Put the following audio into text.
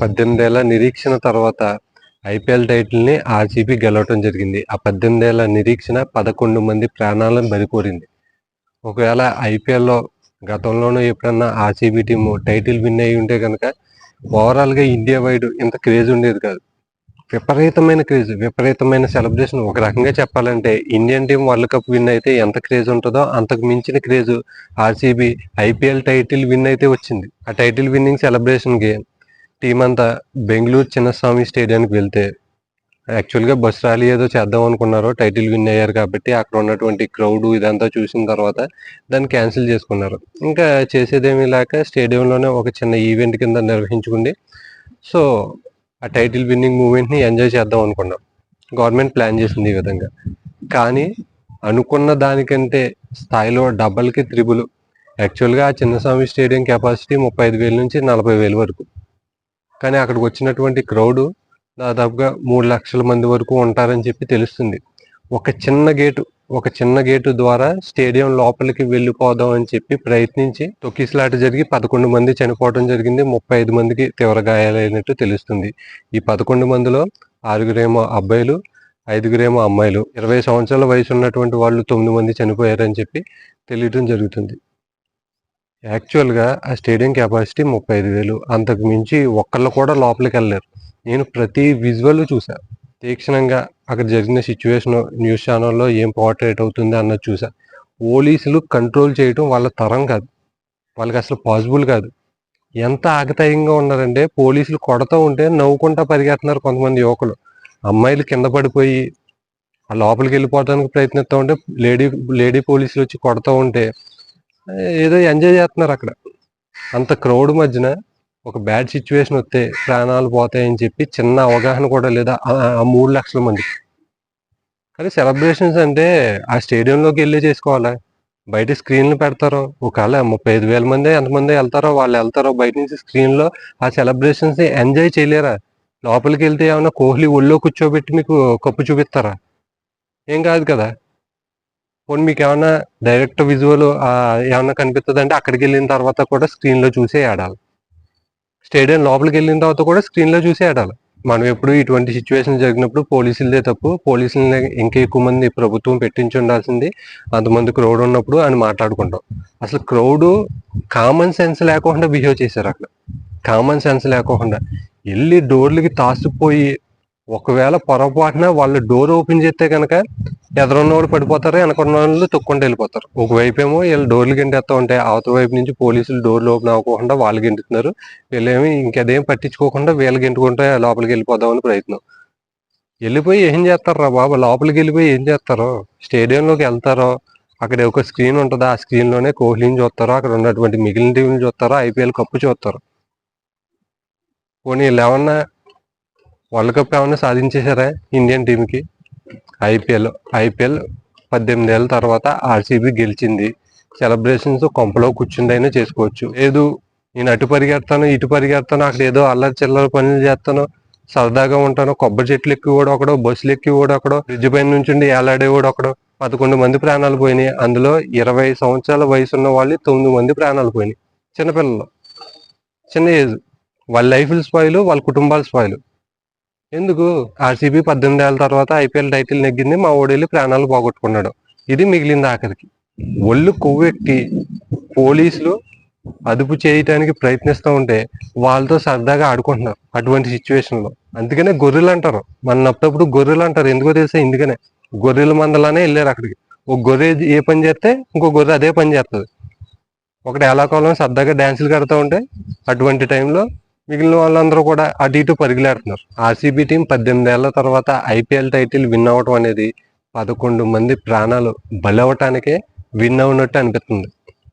పద్దెనిమిదేళ్ళ నిరీక్షణ తర్వాత IPL టైటిల్ని RCB గెలవటం జరిగింది. ఆ పద్దెనిమిదేళ్ళ నిరీక్షణ పదకొండు మంది ప్రాణాలను బలికోరింది. ఒకవేళ ఐపీఎల్లో గతంలోనూ ఎప్పుడన్నా ఆర్సీబీ టీము టైటిల్ విన్ అయి ఉంటే కనుక ఓవరాల్గా ఇండియా వైడ్ ఇంత క్రేజ్ ఉండేది కాదు. విపరీతమైన క్రేజ్ విపరీతమైన సెలబ్రేషన్. ఒక రకంగా చెప్పాలంటే Indian team world cup win అయితే ఎంత క్రేజ్ ఉంటుందో అంతకు మించిన craze RCB IPL title win అయితే వచ్చింది. ఆ టైటిల్ విన్నింగ్ సెలబ్రేషన్కి టీం అంతా బెంగళూరు చిన్నస్వామి స్టేడియానికి వెళ్తే యాక్చువల్గా బస్ ర్యాలీ ఏదో చేద్దాం అనుకున్నారు టైటిల్ విన్ అయ్యారు కాబట్టి అక్కడ ఉన్నటువంటి క్రౌడ్ ఇదంతా చూసిన తర్వాత దాన్ని క్యాన్సిల్ చేసుకున్నారు. ఇంకా చేసేదేమీ లేక స్టేడియంలోనే ఒక చిన్న ఈవెంట్ కింద నిర్వహించుకుంది. సో ఆ టైటిల్ విన్నింగ్ మూమెంట్ని ఎంజాయ్ చేద్దాం అనుకున్నాం. గవర్నమెంట్ ప్లాన్ చేసింది ఈ విధంగా. కానీ అనుకున్న దానికంటే స్థాయిలో డబల్కి త్రిబుల్. యాక్చువల్గా ఆ చిన్నస్వామి స్టేడియం కెపాసిటీ ముప్పై ఐదు వేల నుంచి నలభై వేల వరకు. కానీ అక్కడికి వచ్చినటువంటి క్రౌడ్ దాదాపుగా మూడు లక్షల మంది వరకు ఉంటారని చెప్పి తెలుస్తుంది. ఒక చిన్న గేటు ఒక చిన్న గేటు ద్వారా స్టేడియం లోపలికి వెళ్ళిపోదాం అని చెప్పి ప్రయత్నించి తొక్కిసలాట జరిగి పదకొండు మంది చనిపోవడం జరిగింది. ముప్పై ఐదు మందికి తీవ్ర గాయాలైనట్టు తెలుస్తుంది. ఈ పదకొండు మందిలో ఆరుగురేమో అబ్బాయిలు ఐదుగురేమో అమ్మాయిలు. ఇరవై సంవత్సరాల వయసు ఉన్నటువంటి వాళ్ళు తొమ్మిది మంది చనిపోయారని చెప్పి తెలియటం జరుగుతుంది. యాక్చువల్గా ఆ స్టేడియం కెపాసిటీ ముప్పై ఐదు వేలు. అంతకు మించి ఒక్కళ్ళు కూడా లోపలికి వెళ్ళలేరు. నేను ప్రతి విజువల్ చూసా తీక్షణంగా అక్కడ జరిగిన సిచ్యువేషన్ న్యూస్ ఛానల్లో ఏం పోర్ట్రేట్ అవుతుంది అన్నది చూసా పోలీసులు కంట్రోల్ చేయడం వాళ్ళ తరం కాదు. వాళ్ళకి అసలు పాసిబుల్ కాదు. ఎంత ఆగతాయంగా ఉన్నారంటే పోలీసులు కొడతా ఉంటే నవ్వుకుంటా పరిగెత్తున్నారు కొంతమంది యువకులు. అమ్మాయిలు కింద పడిపోయి ఆ లోపలికి వెళ్ళిపోవడానికి ప్రయత్నిస్తూ ఉంటే లేడీ లేడీ పోలీసులు వచ్చి కొడతా ఉంటే ఏదో ఎంజాయ్ చేస్తున్నారు అక్కడ. అంత క్రౌడ్ మధ్యన ఒక బ్యాడ్ సిచ్యువేషన్ వస్తే ప్రాణాలు పోతాయని చెప్పి చిన్న అవగాహన కూడా లేదా ఆ- మూడు లక్షల మంది. కానీ సెలబ్రేషన్స్ అంటే ఆ స్టేడియంలోకి వెళ్ళి చేసుకోవాలా? బయట స్క్రీన్లు పెడతారు? ఒకవేళ ముప్పై ఐదు వేల మంది ఎంతమంది వెళ్తారో వాళ్ళు వెళ్తారో బయట నుంచి స్క్రీన్లో ఆ సెలబ్రేషన్స్ ఎంజాయ్ చేయలేరా? లోపలికి వెళ్తే ఏమైనా కోహ్లీ ఒళ్ళో కూర్చోబెట్టి మీకు కప్పు చూపిస్తారా? ఏం కాదు కదా. పోనీ మీకు ఏమైనా డైరెక్ట్ విజువల్ ఏమైనా కనిపిస్తుంది అంటే అక్కడికి వెళ్ళిన తర్వాత కూడా స్క్రీన్లో చూసే ఆడాలి స్టేడియం లోపలికి వెళ్ళిన తర్వాత కూడా స్క్రీన్లో చూసే ఆడాలి మనం ఎప్పుడు ఇటువంటి సిచ్యువేషన్ జరిగినప్పుడు పోలీసులదే తప్పు. పోలీసులని ఇంకా ఎక్కువ మంది ప్రభుత్వం పెట్టించి ఉండాల్సింది అంతమంది క్రౌడ్ ఉన్నప్పుడు అని మాట్లాడుకుంటాం. అసలు క్రౌడ్ కామన్ సెన్స్ లేకుండా బిహేవ్ చేశారు అక్కడ. కామన్ సెన్స్ లేకుండా. వెళ్ళి డోర్లకి తాసుకుపోయి ఒకవేళ పొరపాటున వాళ్ళు డోర్ ఓపెన్ చేస్తే కనుక ఎదురున్నవాడు పడిపోతారు వెనకున్న వాళ్ళు తొక్కుంటూ వెళ్ళిపోతారు. ఒకవైపు ఏమో వీళ్ళు డోర్లు గెంటేస్తా ఉంటాయి అవతల వైపు నుంచి పోలీసులు డోర్లు ఓపెన్ అవ్వకుండా వాళ్ళు గెంటుతున్నారు వీళ్ళేమి ఇంకదేం పట్టించుకోకుండా వీళ్ళు గెంటుకుంటే లోపలికి వెళ్ళిపోదామని ప్రయత్నం. వెళ్ళిపోయి ఏం చేస్తారా బాబు? లోపలికి వెళ్ళిపోయి ఏం చేస్తారో? స్టేడియంలోకి వెళ్తారో? అక్కడ ఒక స్క్రీన్ ఉంటుంది ఆ స్క్రీన్లోనే కోహ్లీని చూస్తారో? అక్కడ ఉన్నటువంటి మిగిలిన టీంని చూస్తారో? ఐపీఎల్ కప్పు చూస్తారు. పోనీ వీళ్ళు ఏమన్నా వరల్డ్ కప్ ఏమైనా సాధించేశారా ఇండియన్ టీంకి ఐపీఎల్ ఐపీఎల్ పద్దెనిమిది ఏళ్ళ తర్వాత ఆర్సీబీ గెలిచింది. సెలబ్రేషన్స్ కొంపలో కూర్చుందైనా చేసుకోవచ్చు. లేదు నేను అటు పరిగెడతాను ఇటు పరిగెడతాను అక్కడ ఏదో అల్లరి చిల్లర పనులు చేస్తాను సరదాగా ఉంటాను కొబ్బరి చెట్లు ఎక్కి కూడా బస్సులు ఎక్కి కూడా ఒకడు బ్రిడ్జ్ పైన నుంచి ఏలాడే కూడా పదకొండు మంది ప్రాణాలు పోయినాయి. అందులో ఇరవై సంవత్సరాల వయసు ఉన్న వాళ్ళు తొమ్మిది మంది ప్రాణాలు పోయినాయి. చిన్నపిల్లలు చిన్న ఏజ్. వాళ్ళ లైఫ్ స్పాయిలు వాళ్ళ కుటుంబాలు స్పాయిలు. ఎందుకు? ఆర్సీబీ పద్దెనిమిది ఏళ్ళ తర్వాత ఐపీఎల్ టైటిల్ నెగ్గింది మా ఓడేళ్ళు ప్రాణాలు పోగొట్టుకున్నాడు. ఇది మిగిలింది ఆఖరికి. ఒళ్ళు కొవ్వెక్కి పోలీసులు అదుపు చేయటానికి ప్రయత్నిస్తూ ఉంటే వాళ్ళతో సరదాగా ఆడుకుంటున్నారు అటువంటి సిచ్యువేషన్లో. అందుకనే గొర్రెలు అంటారు. మన అప్పుడప్పుడు గొర్రెలు అంటారు. ఎందుకో తెలుసా? ఎందుకనే గొర్రెల మందలానే వెళ్ళారు అక్కడికి. ఒక గొర్రె ఏ పని చేస్తే ఇంకో గొర్రె అదే పని చేస్తుంది. ఒకటి ఎలా కాలం సరదాగా డ్యాన్సులు కడుతూ ఉంటే అటువంటి టైంలో మిగిలిన వాళ్ళందరూ కూడా అటు ఇటు పరిగిలాడుతున్నారు. ఆర్సీబీ టీం పద్దెనిమిది ఏళ్ళ తర్వాత ఐపీఎల్ టైటిల్ విన్ అవ్వటం అనేది పదకొండు మంది ప్రాణాలు బలవటానికే విన్ అవునట్టు అనిపిస్తుంది.